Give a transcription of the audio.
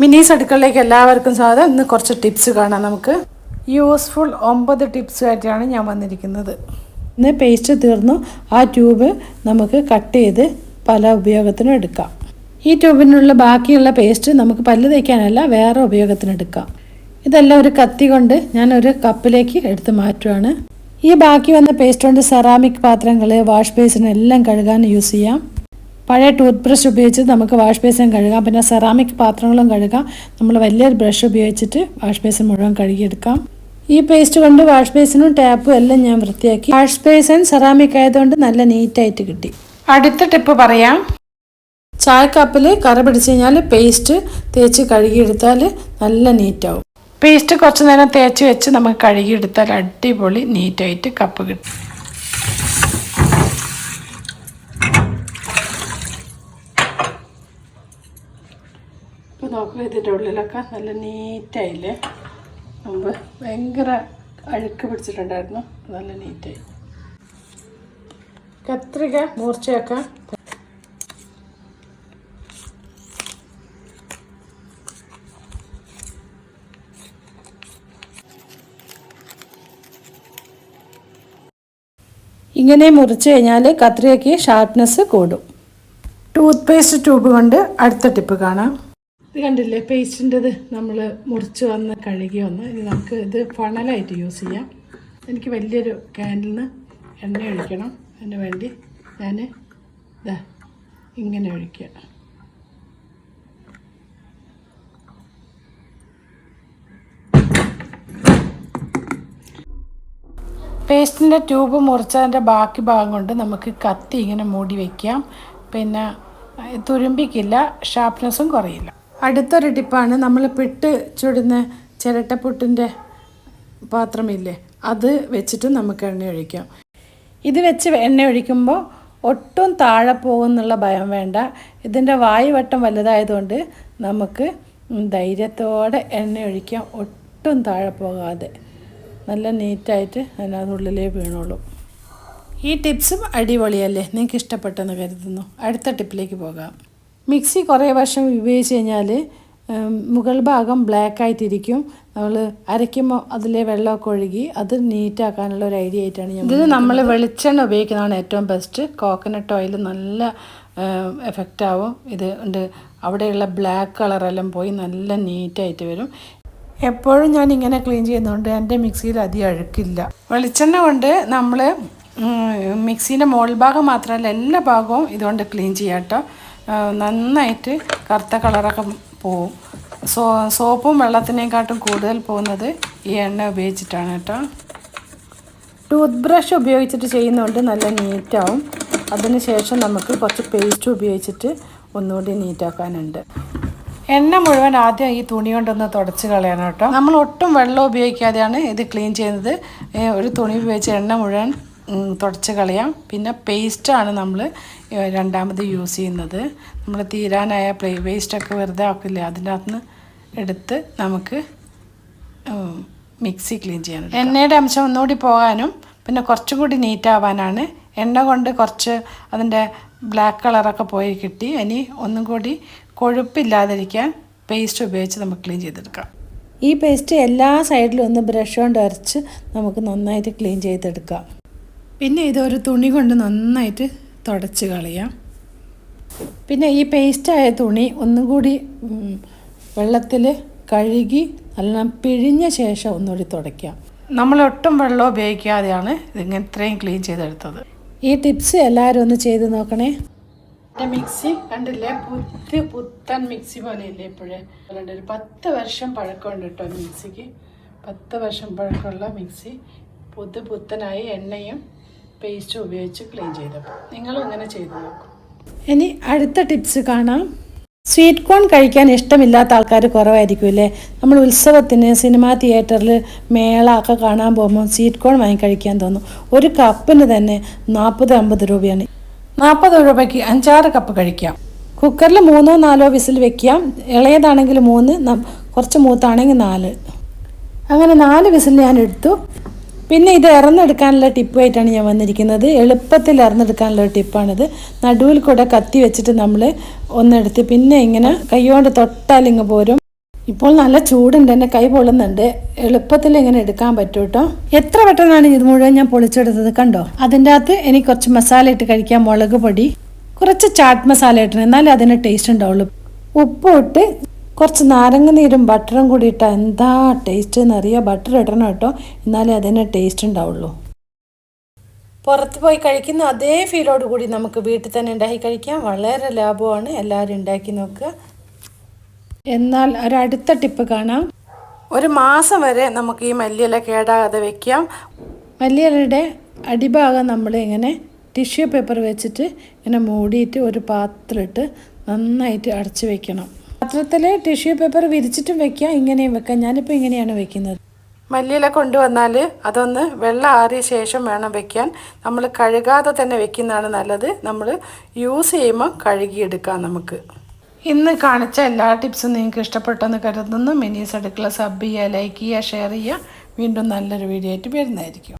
മിനീസ് അടുക്കളയിലേക്ക് എല്ലാവർക്കും സ്വാഗതം. ഇന്ന് കുറച്ച് ടിപ്സ് കാണാം നമുക്ക്. യൂസ്ഫുൾ ഒമ്പത് ടിപ്സ് ആയിട്ടാണ് ഞാൻ വന്നിരിക്കുന്നത്. ഇന്ന് പേസ്റ്റ് തീർന്നു. ആ ട്യൂബ് നമുക്ക് കട്ട് ചെയ്ത് പല ഉപയോഗത്തിനും എടുക്കാം. ഈ ട്യൂബിനുള്ള ബാക്കിയുള്ള പേസ്റ്റ് നമുക്ക് പല്ല് തേക്കാനല്ല വേറെ ഉപയോഗത്തിനെടുക്കാം ഇതെല്ലാം ഒരു കത്തി കൊണ്ട് ഞാൻ ഒരു കപ്പിലേക്ക് എടുത്ത് മാറ്റുവാണ്. ഈ ബാക്കി വന്ന പേസ്റ്റ് കൊണ്ട് സെറാമിക് പാത്രങ്ങൾ വാഷ് ബേസിനെല്ലാം കഴുകാൻ യൂസ് ചെയ്യാം. പഴയ ടൂത്ത് ബ്രഷ് ഉപയോഗിച്ച് നമുക്ക് വാഷ് ബേസിൻ കഴുകാം. പിന്നെ സെറാമിക് പാത്രങ്ങളും കഴുകാം. നമ്മൾ വലിയൊരു ബ്രഷ് ഉപയോഗിച്ചിട്ട് വാഷ് ബേസിൻ മുഴുവൻ കഴുകിയെടുക്കാം. ഈ പേസ്റ്റ് കൊണ്ട് വാഷ് ബേസിനും ടാപ്പും എല്ലാം ഞാൻ വൃത്തിയാക്കി. വാഷ് ബേസിൻ സെറാമിക് ആയതുകൊണ്ട് നല്ല നീറ്റായിട്ട് കിട്ടി. അടുത്ത ടിപ്പ് പറയാം. ചായക്കപ്പിൽ കറ പിടിച്ച് കഴിഞ്ഞാൽ പേസ്റ്റ് തേച്ച് കഴുകിയെടുത്താൽ നല്ല നീറ്റാവും പേസ്റ്റ് കുറച്ച് നേരം തേച്ച് വെച്ച് നമുക്ക് കഴുകിയെടുത്താൽ അടിപൊളി നീറ്റായിട്ട് കപ്പ് കിട്ടും. ഇപ്പോൾ നോക്കുക ഇതിന്റെ ഉള്ളിലൊക്കെ നല്ല നീറ്റായില്ലേ? മുമ്പ് ഭയങ്കര അഴുക്ക് പിടിച്ചിട്ടുണ്ടായിരുന്നു നല്ല നീറ്റായി. കത്രിക മൂർച്ചയൊക്കെ. ഇങ്ങനെ മുറിച്ച് കഴിഞ്ഞാൽ കത്രികയ്ക്ക് ഷാർപ്നെസ് കൂടും. ടൂത്ത് പേസ്റ്റ് ട്യൂബ് കൊണ്ട് അടുത്ത ടിപ്പ് കാണാം. ഇത് കണ്ടില്ലേ? പേസ്റ്റിന്റെത് നമ്മൾ മുറിച്ച് വന്ന് കഴുകി വന്ന് ഇനി നമുക്ക് ഇത് ഫണലായിട്ട് യൂസ് ചെയ്യാം. എനിക്ക് വലിയൊരു ക്യാനിൽ നിന്ന് എണ്ണ ഒഴിക്കണം. അതിന് വേണ്ടി ഞാൻ ഇതാ ഇങ്ങനെ ഒഴിക്കുക പേസ്റ്റിന്റെ ട്യൂബ് മുറിച്ചതിന്റെ ബാക്കി ഭാഗം കൊണ്ട് നമുക്ക് കത്തി ഇങ്ങനെ മൂടി വയ്ക്കാം പിന്നെ തുരുമ്പിക്കില്ല ഷാർപ്നെസ്സും കുറയില്ല. അടുത്തൊരു ടിപ്പാണ്. നമ്മൾ പിട്ട് ചുടുന്ന ചിരട്ടപ്പുട്ടിന്റെ പാത്രമില്ലേ അത് വെച്ചിട്ട് നമുക്ക് എണ്ണ ഒഴിക്കാം. ഇത് വെച്ച് എണ്ണ ഒഴിക്കുമ്പോൾ ഒട്ടും താഴെ പോകുന്നുള്ള ഭയം വേണ്ട. ഇതിന്റെ വായുവട്ടം വലുതായതുകൊണ്ട് നമുക്ക് ധൈര്യത്തോടെ എണ്ണ ഒഴിക്കാം. ഒട്ടും താഴെ പോകാതെ. നല്ല നീറ്റായിട്ട് അതിനകത്തുള്ളിലേ വീണോളൂ. ഈ ടിപ്സും അടിപൊളിയല്ലേ? നിങ്ങൾക്ക് ഇഷ്ടപ്പെട്ടെന്ന് കരുതുന്നു. അടുത്ത ടിപ്പിലേക്ക് പോകാം. മിക്സി കുറേ വർഷം ഉപയോഗിച്ച് കഴിഞ്ഞാൽ മുകൾ ഭാഗം ബ്ലാക്ക് ആയിട്ടിരിക്കും. നമ്മൾ അരയ്ക്കുമ്പോൾ അതിലെ വെള്ളമൊക്കെ ഒഴുകി അത് നീറ്റാക്കാനുള്ള ഒരു ഐഡിയ ആയിട്ടാണ് ഞാൻ ഇതിന് നമ്മൾ വെളിച്ചെണ്ണ ഉപയോഗിക്കുന്നതാണ് ഏറ്റവും ബെസ്റ്റ് കോക്കനട്ട് ഓയിൽ നല്ല എഫക്റ്റ് ആവും. ഇത് ഉണ്ട്. അവിടെയുള്ള ബ്ലാക്ക് കളറെല്ലാം പോയി നല്ല നീറ്റായിട്ട് വരും. എപ്പോഴും ഞാൻ ഇങ്ങനെ ക്ലീൻ ചെയ്യുന്നതുകൊണ്ട് എന്റെ മിക്സിയിൽ അധികം അഴുക്കില്ല. വെളിച്ചെണ്ണ കൊണ്ട് നമ്മൾ മിക്സീന്റെ മുകൾ ഭാഗം മാത്രമല്ല എല്ലാ ഭാഗവും ഇതുകൊണ്ട് ക്ലീൻ ചെയ്യാം കേട്ടോ. നന്നായിട്ട് കറുത്ത കളറൊക്കെ പോവും. സോ സോപ്പും വെള്ളത്തിനേക്കാട്ടും കൂടുതൽ പോകുന്നത് ഈ എണ്ണ ഉപയോഗിച്ചിട്ടാണ് കേട്ടോ. ടൂത്ത് ബ്രഷ് ഉപയോഗിച്ചിട്ട് ചെയ്യുന്നതുകൊണ്ട് നല്ല നീറ്റാവും. അതിനുശേഷം നമുക്ക് കുറച്ച് പേസ്റ്റ് ഉപയോഗിച്ചിട്ട് ഒന്നുകൂടി നീറ്റാക്കാനുണ്ട്. എണ്ണ മുഴുവൻ ആദ്യം ഈ തുണി കൊണ്ടൊന്ന് തുടച്ച് കളയണം കേട്ടോ. നമ്മൾ ഒട്ടും വെള്ളം ഉപയോഗിക്കാതെയാണ് ഇത് ക്ലീൻ ചെയ്യുന്നത്. ഒരു തുണി ഉപയോഗിച്ച് എണ്ണ മുഴുവൻ തുടച്ച് കളയാം. പിന്നെ പേസ്റ്റാണ് നമ്മൾ രണ്ടാമത് യൂസ് ചെയ്യുന്നത്. നമ്മൾ തീരാനായ പ്ലേ വേസ്റ്റൊക്കെ വെറുതെ ആക്കില്ലേ? അതിന്റെ അകത്തുനിന്ന് എടുത്ത് നമുക്ക് മിക്സി ക്ലീൻ ചെയ്യാൻ എണ്ണയുടെ അംശം ഒന്നുകൂടി പോകാനും പിന്നെ കുറച്ചും കൂടി നീറ്റാവാനാണ് എണ്ണ കൊണ്ട് കുറച്ച് അതിന്റെ ബ്ലാക്ക് കളറൊക്കെ പോയി കിട്ടി. ഇനി ഒന്നും കൂടി കൊഴുപ്പില്ലാതിരിക്കാൻ പേസ്റ്റ് ഉപയോഗിച്ച് നമുക്ക് ക്ലീൻ ചെയ്തെടുക്കാം. ഈ പേസ്റ്റ് എല്ലാ സൈഡിലും ഒന്ന് ബ്രഷ് കൊണ്ട് അരച്ച് നമുക്ക് നന്നായിട്ട് ക്ലീൻ ചെയ്തെടുക്കാം. പിന്നെ ഇതൊരു തുണി കൊണ്ട് നന്നായിട്ട് തുടച്ച് കളയാം. പിന്നെ ഈ പേസ്റ്റായ തുണി ഒന്നും കൂടി വെള്ളത്തിൽ കഴുകി നല്ല പിഴിഞ്ഞ ശേഷം ഒന്നുകൂടി തുടയ്ക്കാം. നമ്മൾ ഒട്ടും വെള്ളം ഉപയോഗിക്കാതെയാണ് ഇതിങ്ങനെ ഇത്രയും ക്ലീൻ ചെയ്തെടുത്തത്. ഈ ടിപ്സ് എല്ലാവരും ഒന്ന് ചെയ്ത് നോക്കണേ. എന്റെ മിക്സി കണ്ടില്ലേ? പുത്ത് പുത്തൻ മിക്സി പോലെ ഇല്ലേ ഇപ്പോഴേ? അതുകൊണ്ട് ഒരു പത്ത് വർഷം പഴക്കമുണ്ട് കേട്ടോ മിക്സിക്ക്. പത്ത് വർഷം പഴക്കമുള്ള മിക്സി. പുത് പുത്തനായി എണ്ണയും പേസ്റ്റും ഉപയോഗിച്ച് ക്ലീൻ ചെയ്തപ്പോൾ. നിങ്ങളും അങ്ങനെ ചെയ്ത് നോക്കും. ഇനി അടുത്ത ടിപ്സ് കാണാം. സ്വീറ്റ് കോൺ കഴിക്കാൻ ഇഷ്ടമില്ലാത്ത ആൾക്കാർ കുറവായിരിക്കും അല്ലേ? നമ്മൾ ഉത്സവത്തിന് സിനിമാ തിയേറ്ററിൽ മേള ഒക്കെ കാണാൻ പോകുമ്പോൾ സ്വീറ്റ് കോൺ വാങ്ങി കഴിക്കാൻ തോന്നും. ഒരു കപ്പിന് തന്നെ നാൽപ്പത് അമ്പത് രൂപയാണ്. നാൽപ്പത് രൂപയ്ക്ക് അഞ്ചാറ് കപ്പ് കഴിക്കാം. കുക്കറിൽ മൂന്നോ നാലോ വിസിൽ വെക്കാം. ഇളയതാണെങ്കിൽ മൂന്ന് കുറച്ച് മൂത്താണെങ്കിൽ നാല്. അങ്ങനെ നാല് വിസിൽ ഞാൻ എടുത്തു. പിന്നെ ഇത് ഇറന്നെടുക്കാനുള്ള ടിപ്പായിട്ടാണ് ഞാൻ വന്നിരിക്കുന്നത്. എളുപ്പത്തിൽ ഇറന്നെടുക്കാനുള്ള ടിപ്പാണിത്. നടുവിൽ കൂടെ കത്തി വെച്ചിട്ട് നമ്മൾ ഒന്നെടുത്ത് പിന്നെ ഇങ്ങനെ കൈകൊണ്ട് തൊട്ടാലിങ്ങ് പോരും. ഇപ്പോൾ നല്ല ചൂടുണ്ട് എന്റെ കൈ പൊള്ളുന്നുണ്ട്. എളുപ്പത്തിൽ ഇങ്ങനെ എടുക്കാൻ പറ്റും കേട്ടോ എത്ര പെട്ടെന്നാണ് ഇത് മുഴുവൻ ഞാൻ പൊളിച്ചെടുത്തത് കണ്ടോ? അതിന്റെ അകത്ത് എനിക്ക് കുറച്ച് മസാല ഇട്ട് കഴിക്കാം മുളക് പൊടി. കുറച്ച് ചാട്ട് മസാല ഇട്ടണം എന്നാലേ അതിന് ടേസ്റ്റ് ഉണ്ടാവുള്ളൂ. ഉപ്പ് ഇട്ട് കുറച്ച് നാരങ്ങ നീരും ബട്ടറും കൂടി ഇട്ടാൽ എന്താ ടേസ്റ്റ് എന്നറിയാം ബട്ടർ ഇടണം കേട്ടോ. എന്നാലേ അതിന് ടേസ്റ്റ് ഉണ്ടാവുള്ളൂ. പുറത്ത് പോയി കഴിക്കുന്ന അതേ ഫീലോട് കൂടി നമുക്ക് വീട്ടിൽ തന്നെ ഉണ്ടാക്കി കഴിക്കാം. വളരെ ലാഭമാണ് എല്ലാവരും ഉണ്ടാക്കി നോക്കുക. എന്നാൽ ഒരടുത്ത ടിപ്പ് കാണാം. ഒരു മാസം വരെ നമുക്ക് ഈ മല്ലിയില കേടാകാതെ വെക്കാം. മല്ലിയിലയുടെ അടിഭാഗം നമ്മൾ ഇങ്ങനെ ടിഷ്യൂ പേപ്പർ വെച്ചിട്ട് ഇങ്ങനെ മൂടിയിട്ട് ഒരു പാത്രമിട്ട് നന്നായിട്ട് അടച്ചു വെക്കണം. പാത്രത്തിൽ ടിഷ്യൂ പേപ്പർ വിരിച്ചിട്ടും വെക്കാം ഇങ്ങനെയും വെക്കാം. ഞാനിപ്പോൾ ഇങ്ങനെയാണ് വെക്കുന്നത്. മല്ലിയില കൊണ്ടുവന്നാൽ അതൊന്ന് വെള്ളം ആറിയ ശേഷം വേണം വെക്കാൻ. നമ്മൾ കഴുകാതെ തന്നെ വെക്കുന്നതാണ് നല്ലത്. നമ്മൾ യൂസ് ചെയ്യുമ്പോൾ കഴുകിയെടുക്കാം നമുക്ക്. ഇന്ന് കാണിച്ച എല്ലാ ടിപ്സും നിങ്ങൾക്ക് ഇഷ്ടപ്പെട്ടെന്ന് കരുതുന്നു. മിനീസ് അടുക്കള സബ് ചെയ്യുക ലൈക്ക് ചെയ്യുക ഷെയർ ചെയ്യുക. വീണ്ടും നല്ലൊരു വീഡിയോ ആയിട്ട് വരുന്നതായിരിക്കും.